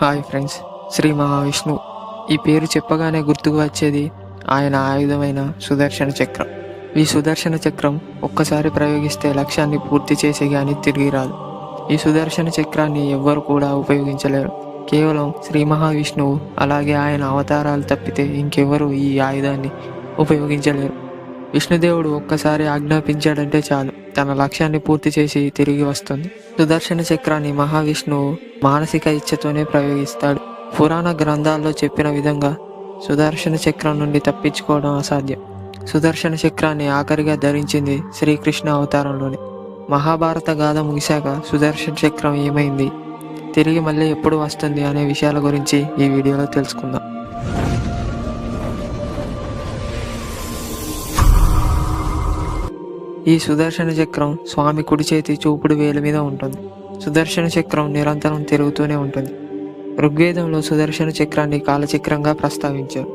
Hi friends Shri Mahavishnu. ఈ పేరు చెప్పగానే గుర్తుకు వచ్చేది ఆయన ఆయుధమైన సుదర్శన చక్రం. ఈ సుదర్శన చక్రం ఒక్కసారి ప్రయోగిస్తే లక్ష్యాన్ని పూర్తి చేసి కానీ తిరిగి రాదు. ఈ సుదర్శన చక్రాన్ని ఎవ్వరు కూడా ఉపయోగించలేరు. కేవలం శ్రీ మహావిష్ణువు అలాగే ఆయన అవతారాలు తప్పితే ఇంకెవరూ ఈ ఆయుధాన్ని ఉపయోగించలేరు. విష్ణుదేవుడు ఒక్కసారి ఆజ్ఞాపించాడంటే చాలు. తన లక్ష్యాన్ని పూర్తి చేసి తిరిగి వస్తుంది. సుదర్శన చక్రాన్ని మహావిష్ణువు మానసిక ఇచ్ఛతోనే ప్రయోగిస్తాడు. పురాణ గ్రంథాల్లో చెప్పిన విధంగా సుదర్శన చక్రం నుండి తప్పించుకోవడం అసాధ్యం. సుదర్శన చక్రాన్ని ఆఖరిగా ధరించింది శ్రీకృష్ణ అవతారంలోనే. మహాభారత గాథ ముగిశాక సుదర్శన చక్రం ఏమైంది? తిరిగి మళ్ళీ ఎప్పుడు వస్తుంది అనే విషయాల గురించి ఈ వీడియోలో తెలుసుకుందాం. ఈ సుదర్శన చక్రం స్వామి కుడి చేతి చూపుడు వేలు మీద ఉంటుంది. సుదర్శన చక్రం నిరంతరం తిరుగుతూనే ఉంటుంది. ఋగ్వేదంలో సుదర్శన చక్రాన్ని కాలచక్రంగా ప్రస్తావించారు.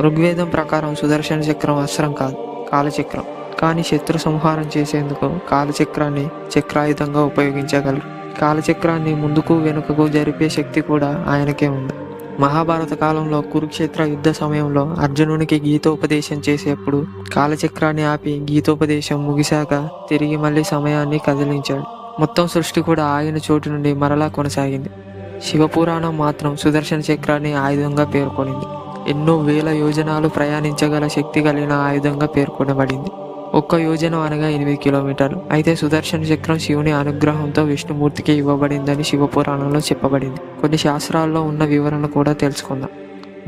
ఋగ్వేదం ప్రకారం సుదర్శన చక్రం అస్త్రం కాదు కాలచక్రం. కానీ శత్రు సంహారం చేసేందుకు కాలచక్రాన్ని చక్రాయుధంగా ఉపయోగించగలరు. కాలచక్రాన్ని ముందుకు వెనుకకు జరిపే శక్తి కూడా ఆయనకే ఉంది. మహాభారత కాలంలో కురుక్షేత్ర యుద్ధ సమయంలో అర్జునునికి గీతోపదేశం చేసేప్పుడు కాలచక్రాన్ని ఆపి గీతోపదేశం ముగిశాక తిరిగి మళ్ళీ సమయాన్ని కదిలించాడు. మొత్తం సృష్టి కూడా ఆగిన చోటు నుండి మరలా కొనసాగింది. శివపురాణం మాత్రం సుదర్శన చక్రాన్ని ఆయుధంగా పేర్కొనింది. ఎన్నో వేల యోజనాలు ప్రయాణించగల శక్తి కలిగిన ఆయుధంగా పేర్కొనబడింది. ఒక్క యోజన అనగా ఎనిమిది కిలోమీటర్లు. అయితే సుదర్శన చక్రం శివుని అనుగ్రహంతో విష్ణుమూర్తికి ఇవ్వబడిందని శివపురాణంలో చెప్పబడింది. కొన్ని శాస్త్రాల్లో ఉన్న వివరణ కూడా తెలుసుకుందాం.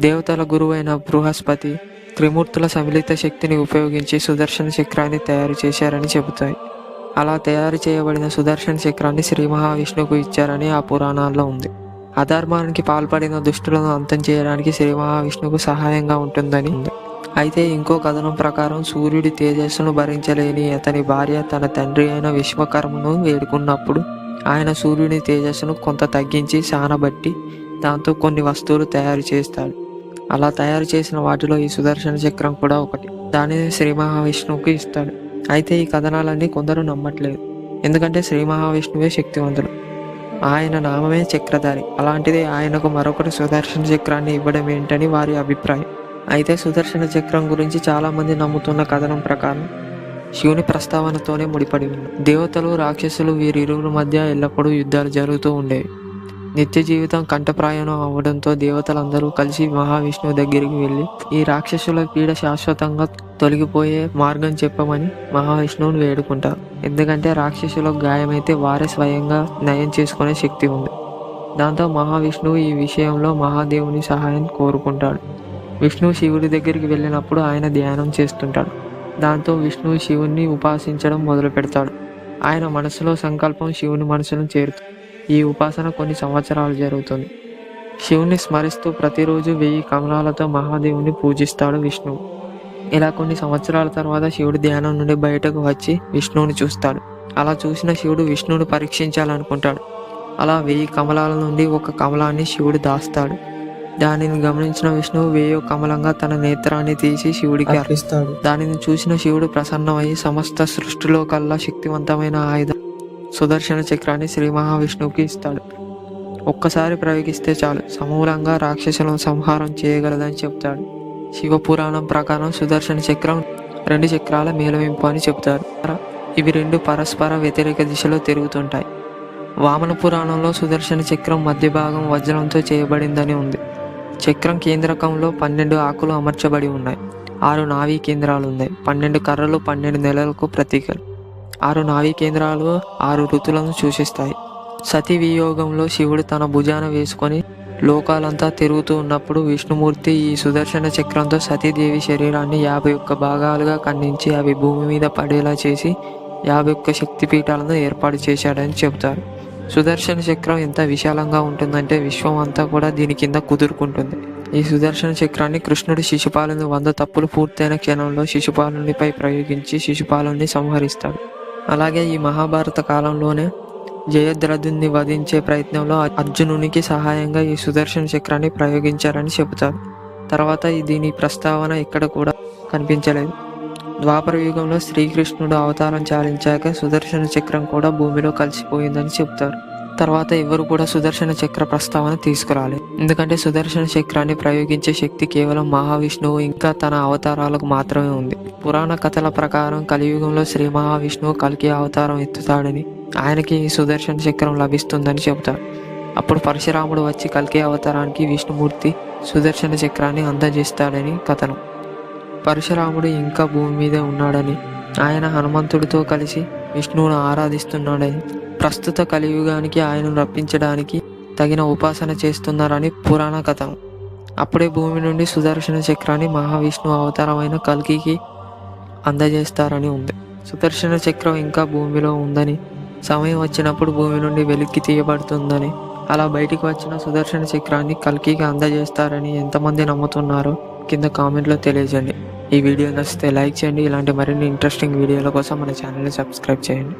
దేవతల గురువైన బృహస్పతి త్రిమూర్తుల సమిళిత శక్తిని ఉపయోగించి సుదర్శన చక్రాన్ని తయారు చేశారని చెబుతాయి. అలా తయారు చేయబడిన సుదర్శన చక్రాన్ని శ్రీ మహావిష్ణువుకు ఇచ్చారని ఆ పురాణాల్లో ఉంది. అధర్మానికి పాల్పడిన దుష్టులను అంతం చేయడానికి శ్రీ మహావిష్ణువుకు సహాయంగా ఉంటుందని ఉంది. అయితే ఇంకో కథనం ప్రకారం సూర్యుడి తేజస్సును భరించలేని అతని భార్య తన తండ్రి అయిన విశ్వకర్మను వేడుకున్నప్పుడు ఆయన సూర్యుని తేజస్సును కొంత తగ్గించి సానబట్టి దాంతో కొన్ని వస్తువులు తయారు చేస్తాడు. అలా తయారు చేసిన వాటిలో ఈ సుదర్శన చక్రం కూడా ఒకటి. దానిని శ్రీ మహావిష్ణువుకి ఇస్తాడు. అయితే ఈ కథనాలన్నీ కొందరు నమ్మట్లేదు. ఎందుకంటే శ్రీ మహావిష్ణువే శక్తివంతుడు. ఆయన నామమే చక్రధారి. అలాంటిది ఆయనకు మరొకటి సుదర్శన చక్రాన్ని ఇవ్వడం ఏంటని వారి అభిప్రాయం. అయితే సుదర్శన చక్రం గురించి చాలామంది నమ్ముతున్న కథనం ప్రకారం శివుని ప్రస్తావనతోనే ముడిపడి ఉంది. దేవతలు రాక్షసులు వీరిరువుల మధ్య ఎల్లప్పుడూ యుద్ధాలు జరుగుతూ ఉండేవి. నిత్య జీవితం కంఠప్రాయణం అవ్వడంతో దేవతలందరూ కలిసి మహావిష్ణువు దగ్గరికి వెళ్ళి ఈ రాక్షసుల పీడ శాశ్వతంగా తొలగిపోయే మార్గం చెప్పమని మహావిష్ణువుని వేడుకుంటారు. ఎందుకంటే రాక్షసులకు గాయమైతే వారే స్వయంగా నయం చేసుకునే శక్తి ఉంది. దాంతో మహావిష్ణువు ఈ విషయంలో మహాదేవుని సహాయం కోరుకుంటాడు. విష్ణు శివుడి దగ్గరికి వెళ్ళినప్పుడు ఆయన ధ్యానం చేస్తుంటాడు. దాంతో విష్ణువు శివుణ్ణి ఉపాసించడం మొదలు పెడతాడు. ఆయన మనసులో సంకల్పం శివుని మనసును చేరుతుంది ఈ ఉపాసన కొన్ని సంవత్సరాలు జరుగుతుంది. శివుని స్మరిస్తూ ప్రతిరోజు వెయ్యి కమలాలతో మహాదేవుని పూజిస్తాడు విష్ణువు ఇలా కొన్ని సంవత్సరాల తర్వాత శివుడు ధ్యానం నుండి బయటకు వచ్చి విష్ణువుని చూస్తాడు. అలా చూసిన శివుడు విష్ణువుని పరీక్షించాలనుకుంటాడు. అలా వెయ్యి కమలాల నుండి ఒక కమలాన్ని శివుడు దాస్తాడు. దానిని గమనించిన విష్ణువు వేయో కమలంగా తన నేత్రాన్ని తీసి శివుడికి అర్పిస్తాడు. దానిని చూసిన శివుడు ప్రసన్నమై సమస్త సృష్టిలో కల్లా శక్తివంతమైన ఆయుధం సుదర్శన చక్రాన్ని శ్రీ మహావిష్ణువుకి ఇస్తాడు. ఒక్కసారి ప్రయోగిస్తే చాలు. సమూలంగా రాక్షసులను సంహారం చేయగలదని చెప్తాడు. శివపురాణం ప్రకారం సుదర్శన చక్రం రెండు చక్రాల మేలవింపు అని చెప్తారు ఇవి రెండు పరస్పర వ్యతిరేక దిశలో తిరుగుతుంటాయి. వామన పురాణంలో సుదర్శన చక్రం మధ్య భాగం వజ్రంతో చేయబడిందని ఉంది. చక్రం కేంద్రకంలో పన్నెండు ఆకులు అమర్చబడి ఉన్నాయి. ఆరు నావీ కేంద్రాలు ఉన్నాయి పన్నెండు కర్రలు పన్నెండు నెలలకు ప్రతీకలు. ఆరు నావీ కేంద్రాలు ఆరు ఋతులను సూచిస్తాయి. సతీ వియోగంలో శివుడు తన భుజాన వేసుకొని లోకాలంతా తిరుగుతూ ఉన్నప్పుడు విష్ణుమూర్తి ఈ సుదర్శన చక్రంతో సతీదేవి శరీరాన్ని యాభై ఒక్క భాగాలుగా ఖండించి అవి భూమి మీద పడేలా చేసి యాభై ఒక్క శక్తిపీఠాలను ఏర్పాటు చేశాడని చెబుతారు. సుదర్శన చక్రం ఎంత విశాలంగా ఉంటుందంటే విశ్వం అంతా కూడా దీని కింద కుదురుకుంటుంది. ఈ సుదర్శన చక్రాన్ని కృష్ణుడు శిశుపాలుని వంద తప్పులు పూర్తయిన క్షణంలో శిశుపాలునిపై ప్రయోగించి శిశుపాలుని సంహరిస్తాడు. అలాగే ఈ మహాభారత కాలంలోనే జయద్రథుని వధించే ప్రయత్నంలో అర్జునునికి సహాయంగా ఈ సుదర్శన చక్రాన్ని ప్రయోగించారని చెబుతారు. తర్వాత దీని ప్రస్తావన ఇక్కడ కూడా కనిపించలేదు. ద్వాపర యుగంలో శ్రీకృష్ణుడు అవతారం చాలించాక సుదర్శన చక్రం కూడా భూమిలో కలిసిపోయిందని చెబుతారు తర్వాత ఎవరు కూడా సుదర్శన చక్ర ప్రస్తావన తీసుకురాలి ఎందుకంటే సుదర్శన చక్రాన్ని ప్రయోగించే శక్తి కేవలం మహావిష్ణువు ఇంకా తన అవతారాలకు మాత్రమే ఉంది. పురాణ కథల ప్రకారం కలియుగంలో శ్రీ మహావిష్ణువు కలికి అవతారం ఎత్తుతాడని ఆయనకి ఈ సుదర్శన చక్రం లభిస్తుందని చెబుతారు. అప్పుడు పరశురాముడు వచ్చి కల్కి అవతారానికి విష్ణుమూర్తి సుదర్శన చక్రాన్ని అందజేస్తాడని కథనం. పరశురాముడు ఇంకా భూమి మీదే ఉన్నాడని ఆయన హనుమంతుడితో కలిసి విష్ణువును ఆరాధిస్తున్నాడని ప్రస్తుత కలియుగానికి ఆయనను రప్పించడానికి తగిన ఉపాసన చేస్తున్నారని పురాణ కథ. అప్పుడే భూమి నుండి సుదర్శన చక్రాన్ని మహావిష్ణువు అవతారమైన కల్కికి అందజేస్తారని ఉంది. సుదర్శన చక్రం ఇంకా భూమిలో ఉందని సమయం వచ్చినప్పుడు భూమి నుండి వెలికి తీయబడుతుందని అలా బయటికి వచ్చిన సుదర్శన చక్రాన్ని కల్కికి అందజేస్తారని ఎంతమంది నమ్ముతున్నారో కింద కామెంట్లో తెలియజేయండి. ఈ వీడియో నచ్చితే లైక్ చేయండి. ఇలాంటి మరిన్ని ఇంట్రెస్టింగ్ వీడియోల కోసం మన ఛానల్ని సబ్స్క్రైబ్ చేయండి.